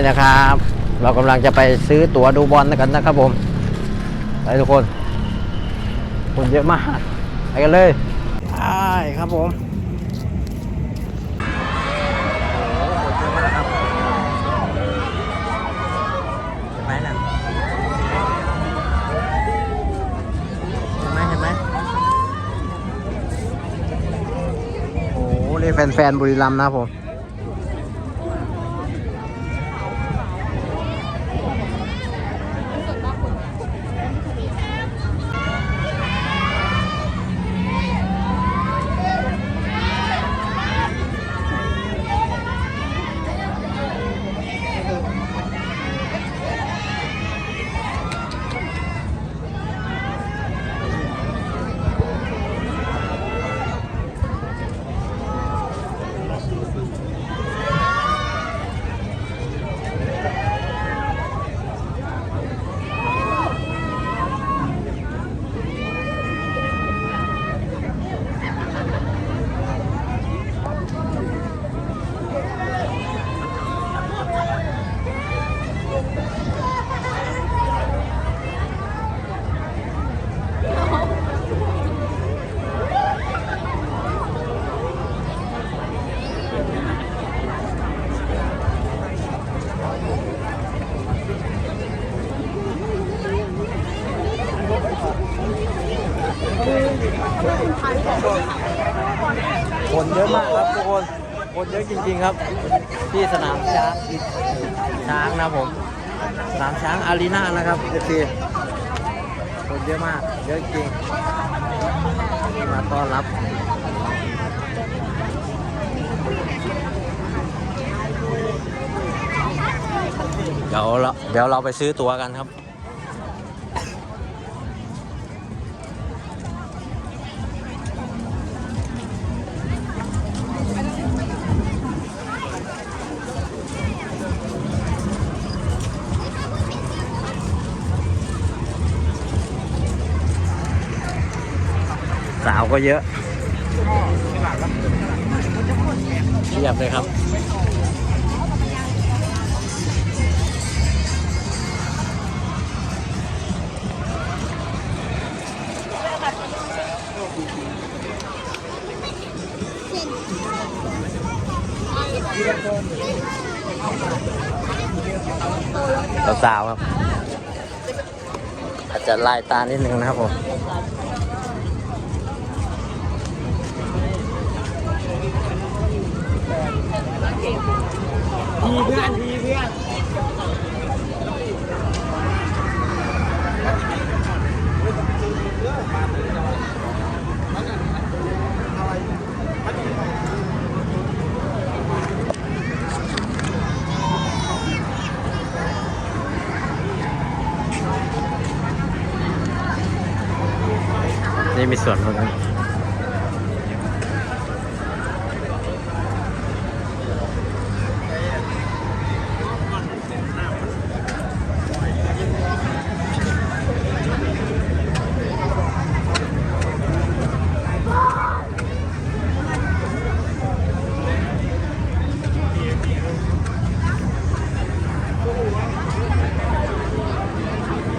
นี่นะครับ เรากำลังจะไปซื้อตั๋วดูบอลกันนะครับผมไปทุกคน คนเยอะมาก ไปกันเลยใช่ครับผมเห็นไหมน่ะเห็นไหมเห็นไหมโอ้โหแฟนๆบุรีรัมย์นะครับผม คนเยอะมากครับทุกคน คนเยอะจริง ๆครับ ที่สนามช้างช้างนะผมสนามช้างอารีนานะครับเอฟซีคนเยอะมาก เยอะจริงมาต้อนรับเดี๋ยวเราเดี๋ยวเราไปซื้อตั๋วกันครับ ก็เยอะเทียบเลยครับ สาวๆครับ อาจจะลายตานิดนึงนะครับผมีเพื่อนดีเพื่อนนี่มีส่วนลดนะ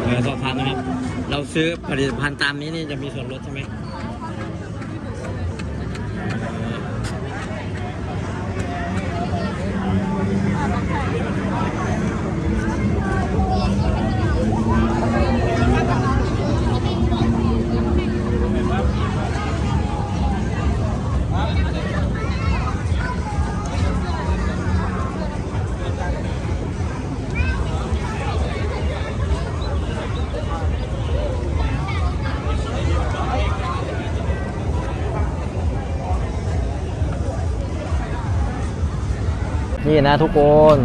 เออสอบถามนะครับ เราซื้อ ผลิตภัณฑ์ตามนี้นี่จะมีส่วนลดใช่ไหม นี่นะทุกคน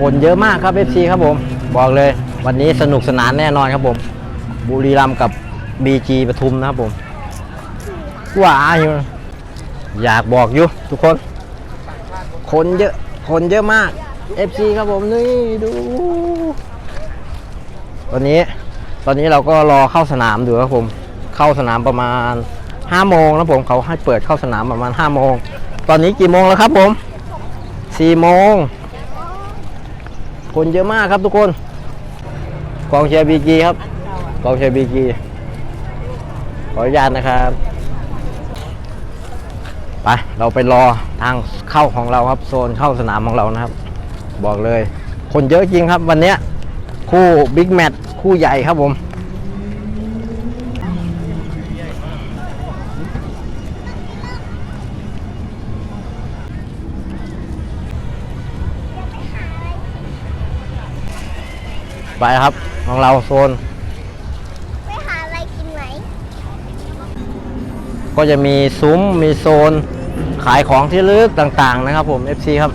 คนเยอะมากครับ FC ครับผม บอกเลย วันนี้สนุกสนานแน่นอนครับผม บุรีรัมย์กับ BG ปทุมนะครับผมว้าอยู่อยากบอกอยู่ทุกคน คนเยอะคนเยอะมาก FC ครับผมนี่ดู ตอนนี้ ตอนนี้เราก็รอเข้าสนามอยู่ครับผม เข้าสนามประมาณ5โมงนะผมเขาให้เปิดเข้าสนามประมาณ5โมง ตอนนี้กี่โมงแล้วครับผม 4โมง คนเยอะมากครับทุกคน กองเชียร์บีจีครับ กองเชียร์บีจีขออนุญาตนะครับ ไป เราไปรอทางเข้าของเราครับ โซนเข้าสนามของเรานะครับ บอกเลย คนเยอะจริงครับวันนี้คู่บิ๊กแมตช์คู่ใหญ่ครับผม ไปครับของเราโซน ไปหาอะไรกินไหมก็จะมีซุ้มมีโซน ขายของที่ระลึกต่างๆนะครับผม FC ครับ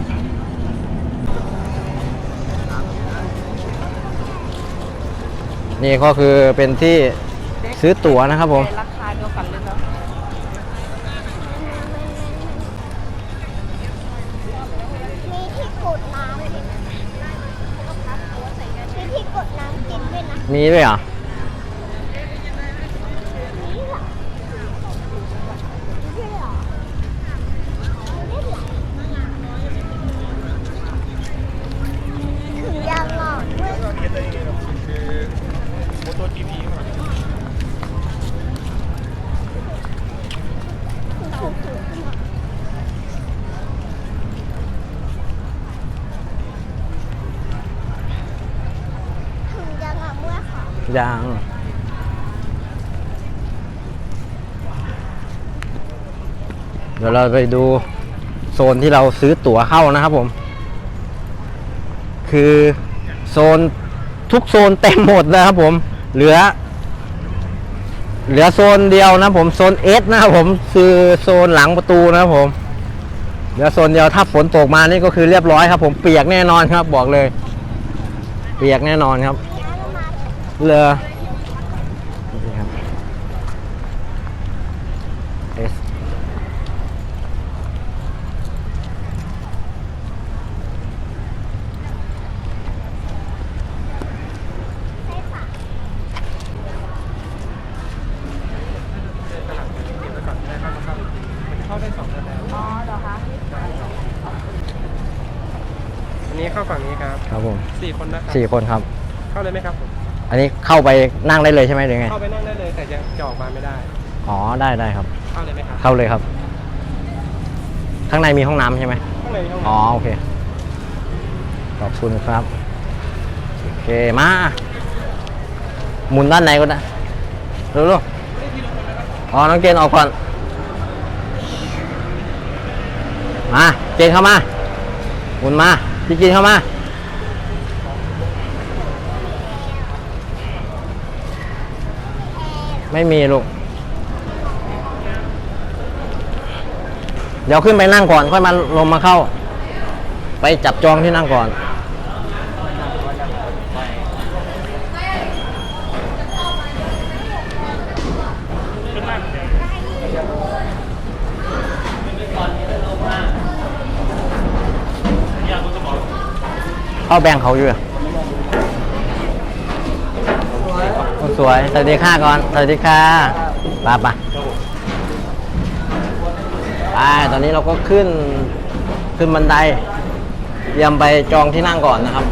นี่ก็คือเป็นที่ซื้อตั๋วนะครับผม ราคาเดียวกันเลย มีด้วยเหรอ ดี๋ยวเราไปดูโซนที่เราซื้อตั๋วเข้านะครับผม คือโซนทุกโซนเต็มหมดนะครับผม เหลือ เหลือโซนเดียวนะผมโซนเอสนะครับผมคือโซนหลังประตูนะครับผมเหลือโซนเดียวถ้าฝนตกมานี่ก็คือเรียบร้อยครับ ผมเปียกแน่นอนครับ บอกเลย เปียกแน่นอนครับเรือนี่ครับ S เข้าได้สองคนแล้วอ๋อเหรอคะ อันนี้เข้าฝั่งนี้ครับ ครับผม สี่คนนะครับสี่คนครับ เข้าเลยไหมครับผมอันนี้เข้าไปนั่งได้เลยใช่ไหมหรือไงเข้าไปนั่งได้เลยแต่ยังจะออกมาไม่ได้ อ๋อได้ได้ครับ เข้าเลยไหมครับเข้าเลยครับ ข้างในมีห้องน้ำใช่ไหมข้างในมีห้องอ๋อน้ำโอเคขอบคุณครับโอเคมาหมุนด้านในก็ได้เร็วๆอ๋อน้องเกณฑ์ออกก่อนมาเกณฑ์เข้ามาหมุนมาพี่กินเข้ามา ไม่มีลูก เดี๋ยวขึ้นไปนั่งก่อน ค่อยมาลงมาเข้า ไปจับจองที่นั่งก่อน เข้าแบงเขาอยู่อะคน สวยสวัสดีค่ะก่อนสวัสดีค่ะไปไปไปตอนนี้เราก็ขึ้นขึ้นบันไดเตรียมไปจองที่นั่งก่อนนะครับ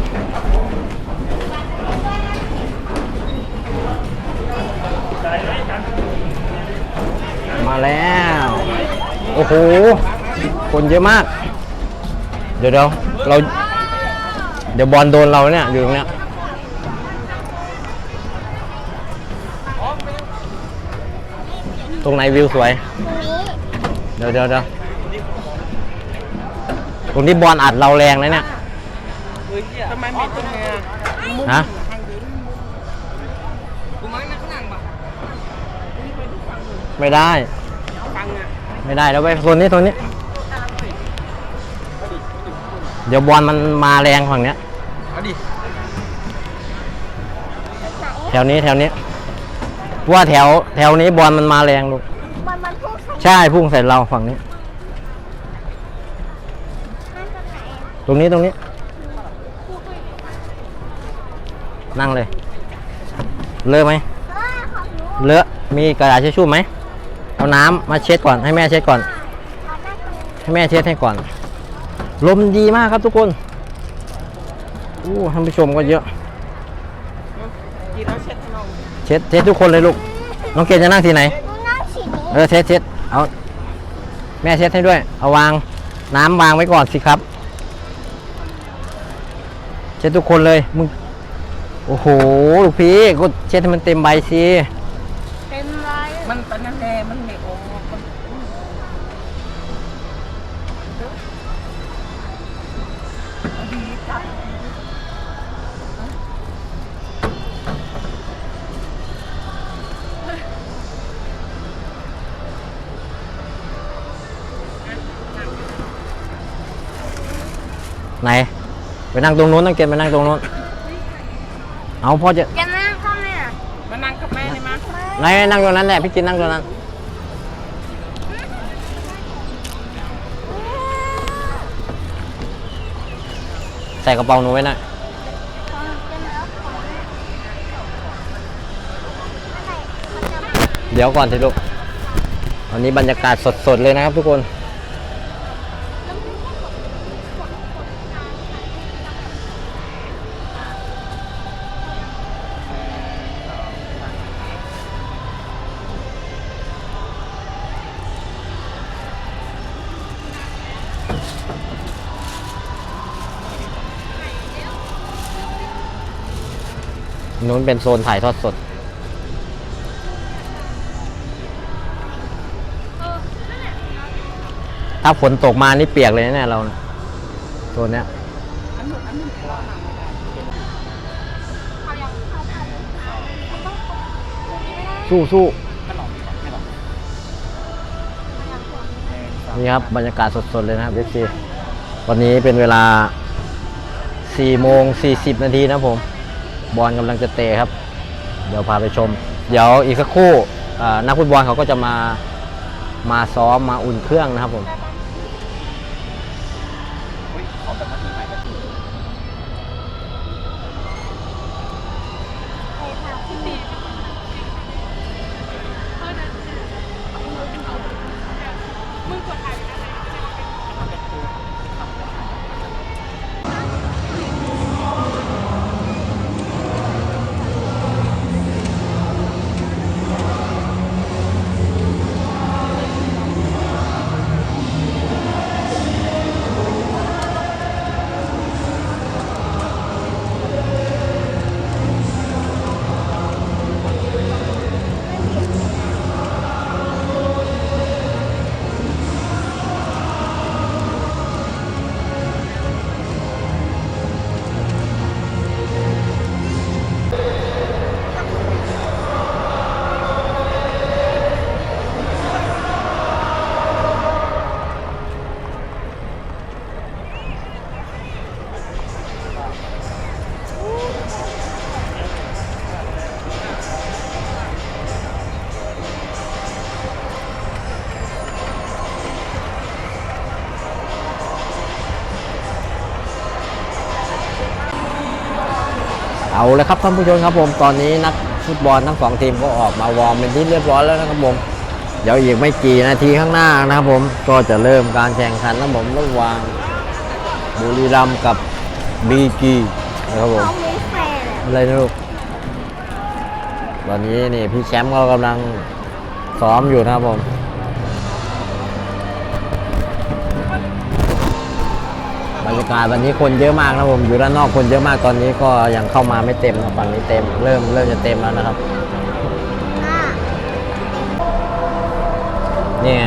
มาแล้ว โอ้โห คนเยอะมาก เดี๋ยวเดี๋ยวเรา เดี๋ยวบอลโดนเราเนี่ย อยู่ตรงเนี้ย ตรงไหนวิวสวยตรงนี้เดี๋ยวเดี๋ยวเดี๋ยวตรงนี้บอลอัดเราแรงเลยเนี่ยทำไมไม่ตรงนี้ฮะกูมั้งนะข้างหลังปะไม่ได้ฟังอะไม่ได้แล้วไปโซนนี้โซนนี้ เดี๋ยวบอลมันมาแรงฝั่งเนี้ยเอาดิแถวนี้แถวนี้ เพราะว่าแถวแถวนี้บอลมันมาแรงลูกมันมันพูดใช่ใช่พุ่งใส่เราฝั่งนี้นั่นตรงไหนตรงนี้ตรงนี้ นั่งเลย เลอะไหมเออของหนูเลอะมีกระดาษเช็ดชู่ไหมเอาน้ำมาเช็ดก่อนให้แม่เช็ดก่อน เอาได้ตรงนี้ให้แม่เช็ดให้ก่อน ลมดีมากครับทุกคน อู้ท่านผู้ชมก็เยอะ กินแล้วเช็ดให้น้อง เช็ดเช็ดทุกคนเลยลูก น้องเกดจะนั่งที่ไหนหนูนั่งฉีดเออเช็ดเช็ดเอาแม่เช็ดให้ด้วย เอาวาง น้ำวางไว้ก่อนสิครับ เช็ดทุกคนเลย มึง โอ้โห ลูกพี่ก็เช็ดให้มันเต็มใบสิ เต็มเลยมันเป็นนั่นแหละมันไม่ออ ไหน ไปนั่งตรงนู้นน้องเกดไปนั่งตรงนู้น เอาพ่อจะจะนั่งข้างเนี่ยมานั่งกับแม่ได้ไหมไหนนั่งตรงนั้นแหละพี่กินนั่งตรงนั้น ใส่กระเป๋าหนูไว้หน่อยเดี๋ยวก่อนสิลูกตอนนี้บรรยากาศสดๆเลยนะครับทุกคน นู้นเป็นโซนถ่ายทอดสด ถ้าฝนตกมานี่เปียกเลยนะเนี่ยเรานะโซนเนี้ยสู้สู้นี่ครับ บรรยากาศสดๆ เลยนะครับเอฟซีวันนี้เป็นเวลา4โมง40 นาทีนะผม บอลกำลังจะเตะครับ เดี๋ยวพาไปชม เดี๋ยวอีกสักครู่นักฟุตบอลเขาก็จะมามาซ้อมมาอุ่นเครื่องนะครับผม เอาลยครับท่านผู้ชมครับผมตอนนี้นักฟุตบอลทั้งสองทีมก็ออกมาวอร์มเป็นที่เรียบร้อยแล้วนะครับผมเดี๋ยวอีกไม่กี่นาทีข้างหน้านะครับผมก็จะเริ่มการแข่งขันนะผมระหว่างบุรีรัมย์กับบีจีนะครับผมอะไรนะลูกตอนนี้นี่พี่แชมป์ก็กำลังซ้อมอยู่นะครับผม กาศวันนี้คนเยอะมากนะครับผมอยู่ด้านนอกคนเยอะมากตอนนี้ก็ยังเข้ามาไม่เต็มนะฝั่งนี้เต็มเริ่มเริ่มจะเต็มแล้วนะครับอะนี่ไง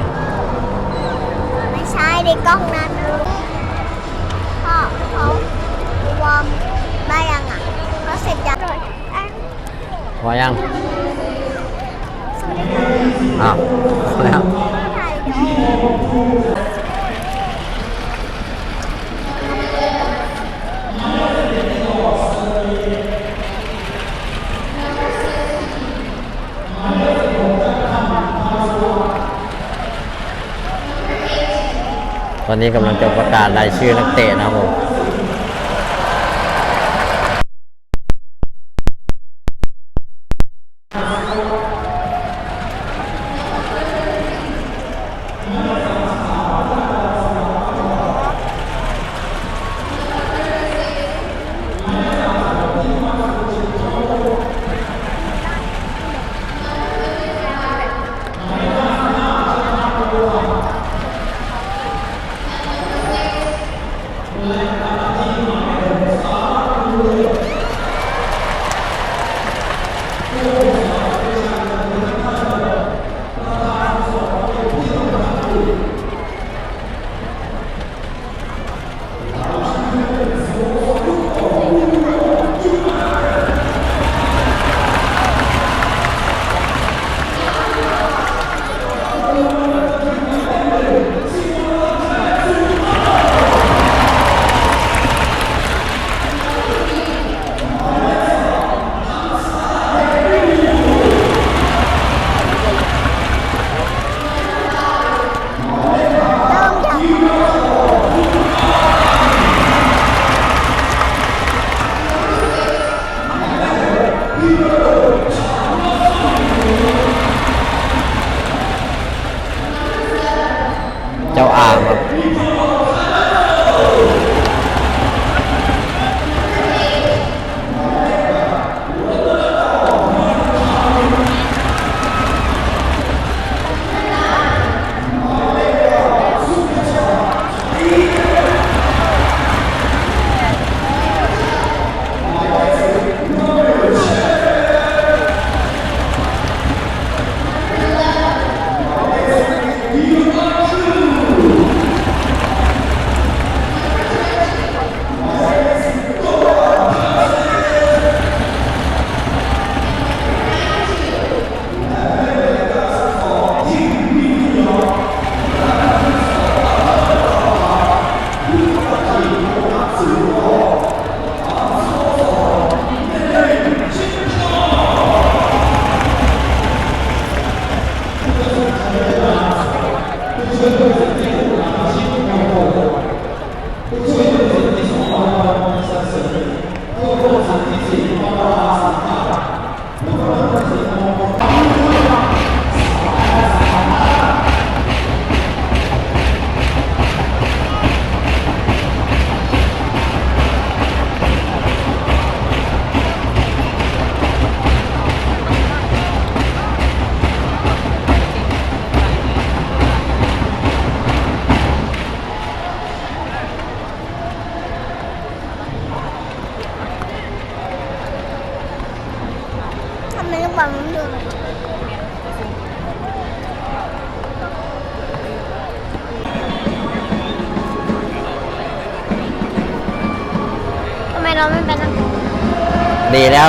ไม่ใช่ในกล้องนั้นพ่อเขาวอร์มได้ยังอะเขาเสร็จยังเลยอันพอยังสวัสดีค่ะอ้าวพอแล้ว ตอนนี้กำลังจะประกาศรายชื่อนักเตะนะครับผม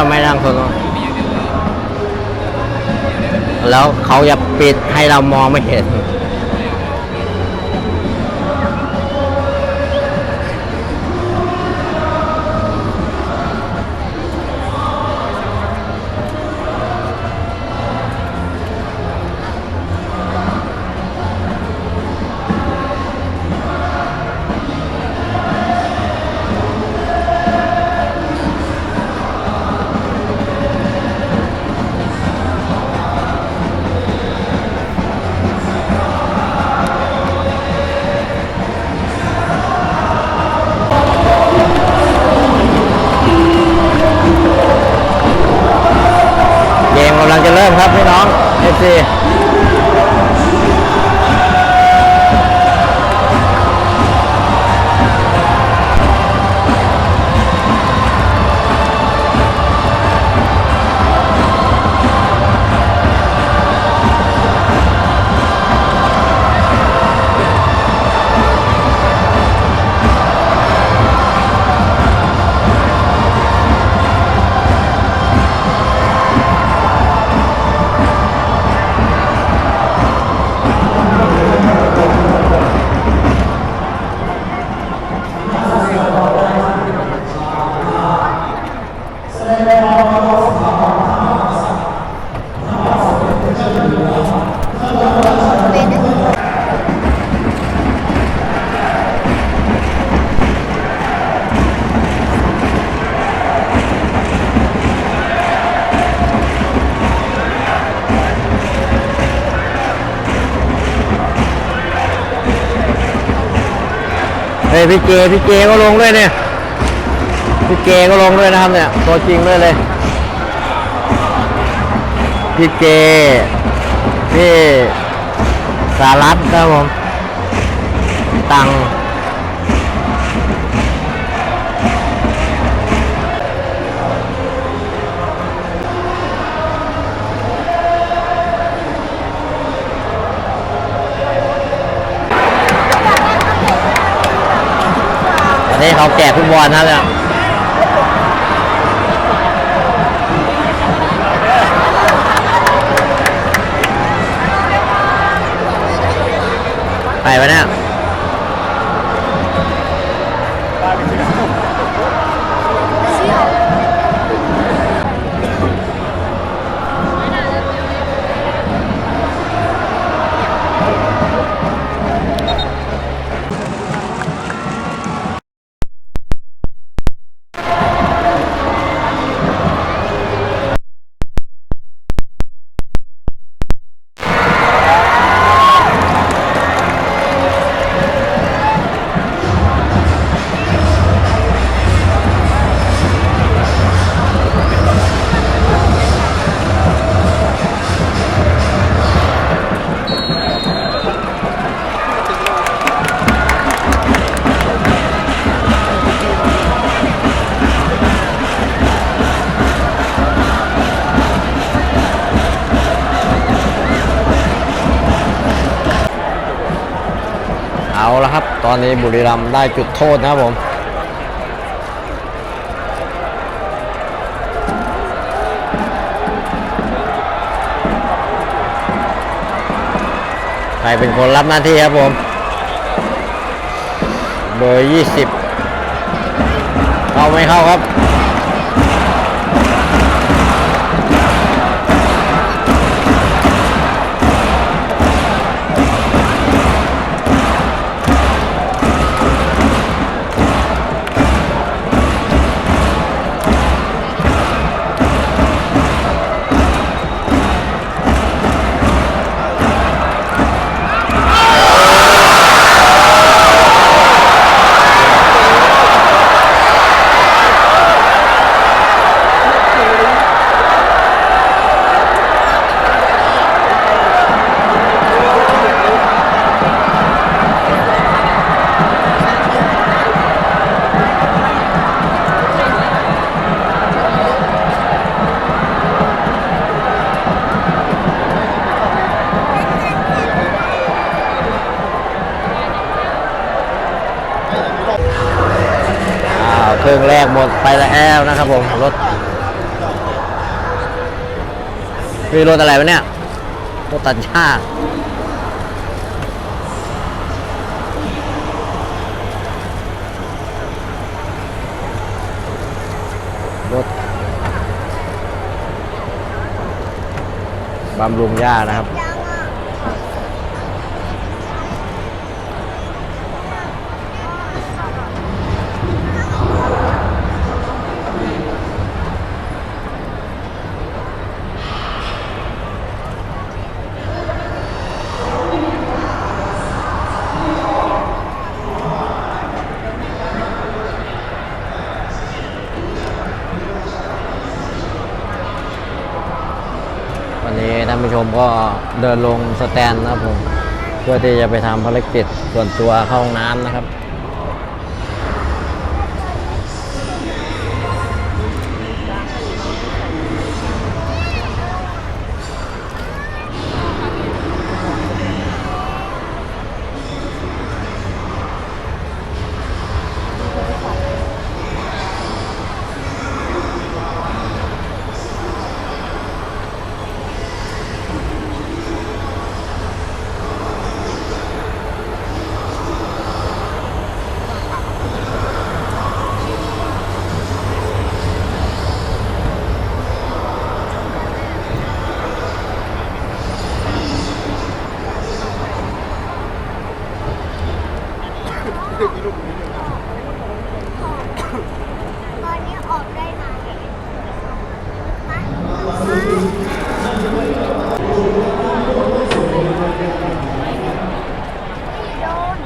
แล้วไม่นั่งคนแล้วเขาจะปิดให้เรามองไม่เห็น พี่เกพี่เกก็ลงด้วยเนี่ยพี่เกก็ลงด้วยนะครับเนี่ยตัวจริงด้วยเลยพี่เกพี่สารัตครับผมตัง เราแก่ฟุตบอลนั่นแหละไปวะเนี่ย นี้บุรีรัมย์ได้จุดโทษนะครับผมใครเป็นคนรับหน้าที่ครับผม เบอร์ 20 เข้าไม่เข้าครับ ดไปแล้วนะครับผมรถมีรถอะไรวะเนี่ยรถตัดหญ้ารถบำรุงหญ้านะครับ ยังอะ วันนี้ท่านผู้ชมก็เดินลงสแต นนะครับผมเพื่อที่จะไปทำภารกิจส่วนตัวเข้าห้องน้ำนะครับ ตอนนี้ออกได้ไหมฮะโดน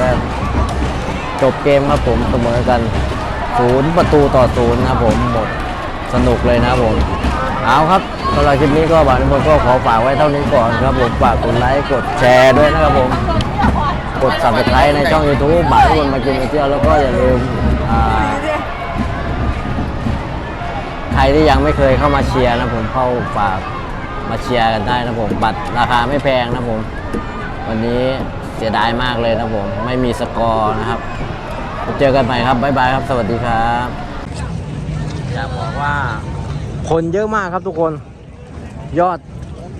ก็จบเกมครับผมเสมอกันศูนย์ประตูต่อศูนย์นะครับผมหมดสนุกเลยนะครับผมเอาครับสำหรับคลิปนี้ก็บางทุกคนก็ขอฝากไว้เท่านี้ก่อนครับผมฝากกดไลค์กดแชร์ด้วยนะครับผมกด subscribe ในช่อง YouTube บางทุกคนมากินมาเที่ยวแล้วก็อย่าลืมใครที่ยังไม่เคยเข้ามาเชียร์นะผมเข้าฝากมาเชียร์กันได้นะผมบัตรราคาไม่แพงนะผม วันนี้เสียดายมากเลยนะผม ไม่มีสกอร์นะครับ เจอกันใหม่ครับบ๊ายบายครับ สวัสดีครับอยากบอกว่า คนเยอะมากครับทุกคน ยอด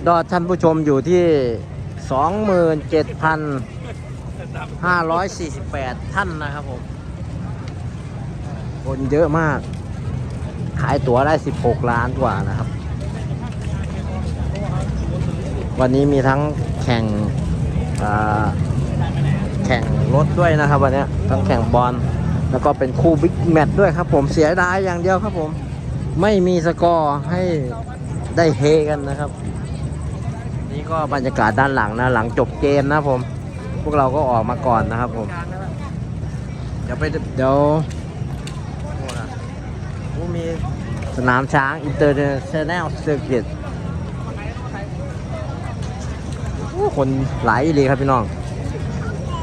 ยอดท่านผู้ชมอยู่ที่ 27,548 ท่านนะครับผม คนเยอะมาก ขายตั๋วได้ 16 ล้านกว่านะครับ วันนี้มีทั้งแข่งอ่า แข่งรถด้วยนะครับวันนี้ทั้งแข่งบอลแล้วก็เป็นคู่บิ๊กแมตช์ด้วยครับผมเสียดายอย่างเดียวครับผม ไม่มีสกอร์ให้ได้เฮกันนะครับ นี่ก็บรรยากาศด้านหลังนะ หลังจบเกมนะผม พวกเราก็ออกมาก่อนนะครับผม เดี๋ยวไปเดี๋ยวมีสนามช้างอินเตอร์เนชั่นแนลเซอร์กิตคนหลายเลยครับพี่น้อง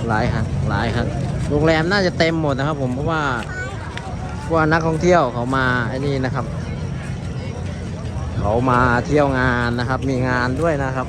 หลายครับหลายครับโรงแรมน่าจะเต็มหมดนะครับผมเพราะว่าว่านักท่องเที่ยวเขามาไอ้นี่นะครับ เขามาเที่ยวงานนะครับ มีงานด้วยนะครับ